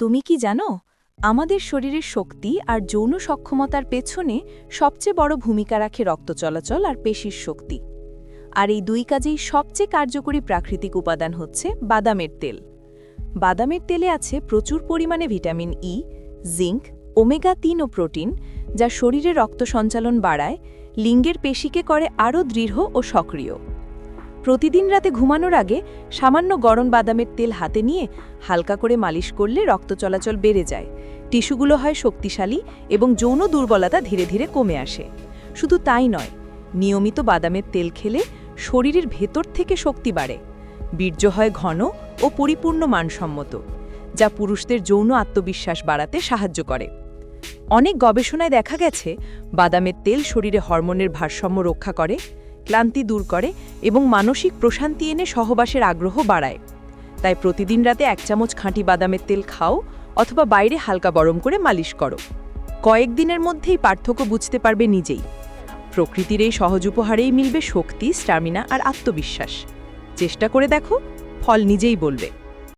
তুমি কি জানো, আমাদের শরীরের শক্তি আর যৌন সক্ষমতার পেছনে সবচেয়ে বড় ভূমিকা রাখে রক্ত চলাচল আর পেশির শক্তি। আর এই দুই কাজেই সবচেয়ে কার্যকরী প্রাকৃতিক উপাদান হচ্ছে বাদামের তেল। বাদামের তেলে আছে প্রচুর পরিমাণে ভিটামিন ই জিঙ্ক, ওমেগা তিন ও প্রোটিন, যা শরীরে রক্ত সঞ্চালন বাড়ায়, লিঙ্গের পেশিকে করে আরও দৃঢ় ও সক্রিয়। প্রতিদিন রাতে ঘুমানোর আগে সামান্য গরম বাদামের তেল হাতে নিয়ে হালকা করে মালিশ করলে রক্ত চলাচল বেড়ে যায়। টিস্যুগুলো হয় শক্তিশালী এবং যৌন দুর্বলতা ধীরে ধীরে কমে আসে। শুধু তাই নয়, নিয়মিত বাদামের তেল খেলে শরীরের ভেতর থেকে শক্তি বাড়ে। বীর্য হয় ঘন ও পরিপূর্ণ মানসম্মত, যা পুরুষদের যৌন আত্মবিশ্বাস বাড়াতে সাহায্য করে। অনেক গবেষণায় দেখা গেছে, বাদামের তেল শরীরে হরমোনের ভারসাম্য রক্ষা করে ক্লান্তি দূর করে এবং মানসিক প্রশান্তি এনে সহবাসের আগ্রহ বাড়ায়। তাই প্রতিদিন রাতে এক চামচ খাঁটি বাদামের তেল খাও অথবা বাইরে হালকা গরম করে মালিশ করো। কয়েকদিনের মধ্যেই পার্থক্য বুঝতে পারবে নিজেই। প্রকৃতির এই সহজ উপহারেই মিলবে শক্তি স্টামিনা আর আত্মবিশ্বাস। চেষ্টা করে দেখো, ফল নিজেই বলবে।